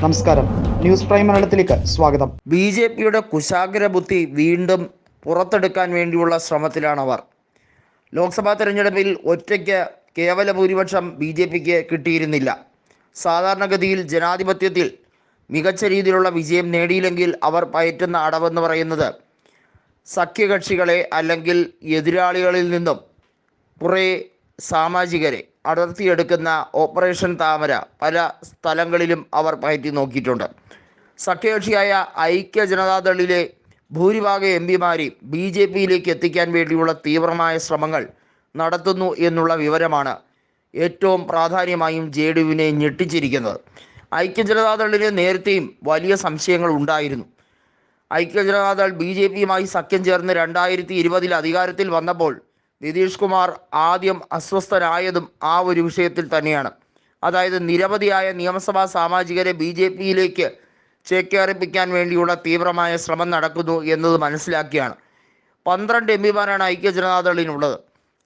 നമസ്കാരം. News prime മലയാളത്തിലേക്ക് സ്വാഗതം. ബി ജെ പിയുടെ കുശാഗ്ര ബുദ്ധി വീണ്ടും പുറത്തെടുക്കാൻ വേണ്ടിയുള്ള ശ്രമത്തിലാണ് അവർ ലോക്സഭാ തെരഞ്ഞെടുപ്പിൽ ഒറ്റയ്ക്ക് കേവല ഭൂരിപക്ഷം ബി ജെ പിക്ക് കിട്ടിയിരുന്നില്ല. സാധാരണഗതിയിൽ ജനാധിപത്യത്തിൽ മികച്ച രീതിയിലുള്ള വിജയം നേടിയില്ലെങ്കിൽ അവർ പയറ്റുന്ന അടവെന്ന് പറയുന്നത് സഖ്യകക്ഷികളെ അല്ലെങ്കിൽ എതിരാളികളിൽ നിന്നും കുറേ സാമാജികരെ അടർത്തിയെടുക്കുന്ന ഓപ്പറേഷൻ താമര പല സ്ഥലങ്ങളിലും അവർ പയറ്റി നോക്കിയിട്ടുണ്ട്. സഖ്യകക്ഷിയായ ഐക്യ ജനതാദളിലെ ഭൂരിഭാഗം എം പിമാരെയും ബി ജെ പിയിലേക്ക് എത്തിക്കാൻ വേണ്ടിയുള്ള തീവ്രമായ ശ്രമങ്ങൾ നടത്തുന്നു എന്നുള്ള വിവരമാണ് ഏറ്റവും പ്രാധാന്യമായും ജെ ഡി യുവിനെ ഞെട്ടിച്ചിരിക്കുന്നത്. ഐക്യ ജനതാദളിന് നേരത്തെയും വലിയ സംശയങ്ങൾ ഉണ്ടായിരുന്നു. ഐക്യ ജനതാദൾ ബി ജെ പിയുമായി സഖ്യം ചേർന്ന് രണ്ടായിരത്തി ഇരുപതിൽ അധികാരത്തിൽ വന്നപ്പോൾ നിതീഷ് കുമാർ ആദ്യം അസ്വസ്ഥനായതും ആ ഒരു വിഷയത്തിൽ തന്നെയാണ്. അതായത് നിരവധിയായ നിയമസഭാ സാമാജികരെ ബി ജെ പിയിലേക്ക് ചേക്കേറിപ്പിക്കാൻ വേണ്ടിയുള്ള തീവ്രമായ ശ്രമം നടക്കുന്നു എന്നത് മനസ്സിലാക്കിയാണ്. പന്ത്രണ്ട് എം പിമാരാണ് ഐക്യജനതാദളിനുള്ളത്.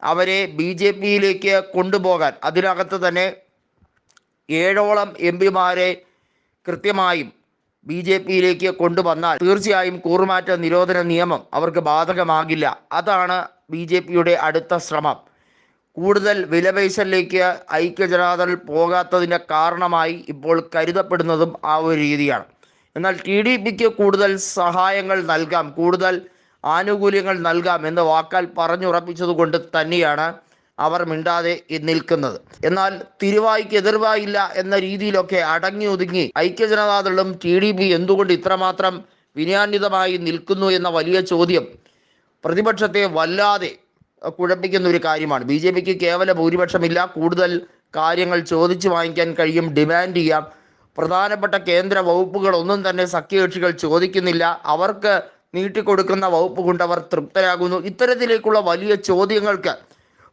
അവരെ ബി ജെ പിയിലേക്ക് കൊണ്ടുപോകാൻ അതിനകത്ത് തന്നെ ഏഴോളം എം പിമാരെ കൃത്യമായും ബി ജെ പിയിലേക്ക് കൊണ്ടുവന്നാൽ തീർച്ചയായും കൂറുമാറ്റ നിരോധന നിയമം അവർക്ക് ബാധകമാകില്ല. അതാണ് ബി ജെ പിയുടെ അടുത്ത ശ്രമം. കൂടുതൽ വിലപേശലിലേക്ക് ഐക്യജനതാദൾ പോകാത്തതിന്റെ കാരണമായി ഇപ്പോൾ കരുതപ്പെടുന്നതും ആ ഒരു രീതിയാണ്. എന്നാൽ ടി ഡി പിക്ക് കൂടുതൽ സഹായങ്ങൾ നൽകാം കൂടുതൽ ആനുകൂല്യങ്ങൾ നൽകാം എന്ന് വാക്കാൽ പറഞ്ഞുറപ്പിച്ചതുകൊണ്ട് തന്നെയാണ് അവർ മിണ്ടാതെ നിൽക്കുന്നത്. എന്നാൽ തിരുവായിക്ക് എതിർവായില്ല എന്ന രീതിയിലൊക്കെ അടങ്ങി ഒതുങ്ങി ഐക്യജനതാദളും ടി ഡി പി എന്തുകൊണ്ട് ഇത്രമാത്രം വിനയാന്വിതമായി നിൽക്കുന്നു എന്ന വലിയ ചോദ്യം പ്രതിപക്ഷത്തെ വല്ലാതെ കുഴപ്പിക്കുന്ന ഒരു കാര്യമാണ്. ബി ജെ പിക്ക് കേവല ഭൂരിപക്ഷമില്ല. കൂടുതൽ കാര്യങ്ങൾ ചോദിച്ചു വാങ്ങിക്കാൻ കഴിയും ഡിമാൻഡ് ചെയ്യാം. പ്രധാനപ്പെട്ട കേന്ദ്ര വകുപ്പുകൾ ഒന്നും തന്നെ സഖ്യകക്ഷികൾ ചോദിക്കുന്നില്ല. അവർക്ക് നീട്ടിക്കൊടുക്കുന്ന വകുപ്പ് കൊണ്ട് അവർ തൃപ്തരാകുന്നു. ഇത്തരത്തിലേക്കുള്ള വലിയ ചോദ്യങ്ങൾക്ക്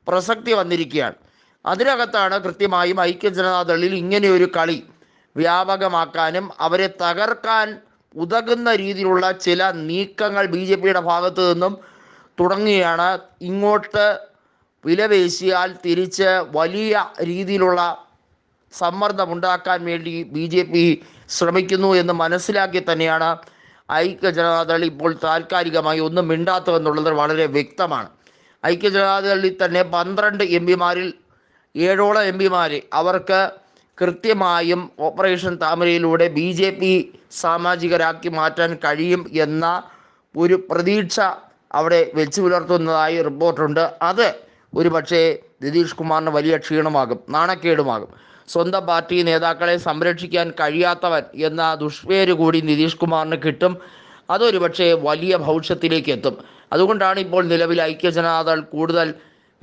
പ്രസക്തി വന്നിരിക്കുകയാണ്. അതിനകത്താണ് കൃത്യമായും ഐക്യ ജനതാദളിൽ ഇങ്ങനെയൊരു കളി വ്യാപകമാക്കാനും അവരെ തകർക്കാൻ ഉതകുന്ന രീതിയിലുള്ള ചില നീക്കങ്ങൾ ബി ജെ പിയുടെ ഭാഗത്തു നിന്നും തുടങ്ങുകയാണ്. ഇങ്ങോട്ട് വിലപേശിയാൽ തിരിച്ച് വലിയ രീതിയിലുള്ള സമ്മർദ്ദമുണ്ടാക്കാൻ വേണ്ടി ബി ജെ പി ശ്രമിക്കുന്നു എന്ന് മനസ്സിലാക്കി തന്നെയാണ് ഐക്യ ജനതാദൾ ഇപ്പോൾ താൽക്കാലികമായി ഒന്നും മിണ്ടാത്തതെന്നുള്ളത് വളരെ വ്യക്തമാണ്. ഐക്യ ജനതാദളിൽ തന്നെ പന്ത്രണ്ട് എം പിമാരിൽ ഏഴോളം എം പിമാർ അവർക്ക് കൃത്യമായും ഓപ്പറേഷൻ താമരയിലൂടെ ബി ജെ പി സാമാജികരാക്കി മാറ്റാൻ കഴിയും എന്ന ഒരു പ്രതീക്ഷ അവിടെ വെച്ച് പുലർത്തുന്നതായി റിപ്പോർട്ടുണ്ട്. അത് ഒരു പക്ഷേ നിതീഷ് കുമാറിന് വലിയ ക്ഷീണമാകും നാണക്കേടുമാകും. സ്വന്തം പാർട്ടി നേതാക്കളെ സംരക്ഷിക്കാൻ കഴിയാത്തവൻ എന്ന ദുഷ്പേര് കൂടി നിതീഷ് കുമാറിന് കിട്ടും. അതൊരു പക്ഷേ വലിയ ഭവിഷ്യത്തിലേക്ക് എത്തും. അതുകൊണ്ടാണ് ഇപ്പോൾ നിലവിൽ ഐക്യജനതാദൾ കൂടുതൽ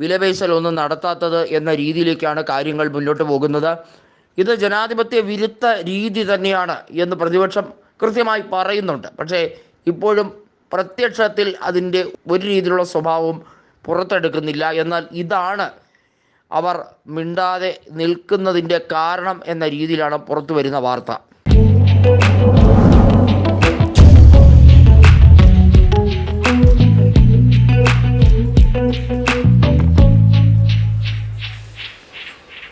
വിലപേശലൊന്നും നടത്താത്തത് എന്ന രീതിയിലേക്കാണ് കാര്യങ്ങൾ മുന്നോട്ട് പോകുന്നത്. ഇത് ജനാധിപത്യ വിരുദ്ധ രീതി തന്നെയാണ് എന്ന് പ്രതിപക്ഷം കൃത്യമായി പറയുന്നുണ്ട്. പക്ഷേ ഇപ്പോഴും പ്രത്യക്ഷത്തിൽ അതിന്റെ ഒരു രീതിയിലുള്ള സ്വഭാവം പുറത്തെടുക്കുന്നില്ല. എന്നാൽ ഇതാണ് അവർ മിണ്ടാതെ നിൽക്കുന്നതിന്റെ കാരണം എന്ന രീതിയിലാണ് പുറത്തു വരുന്ന വാർത്ത.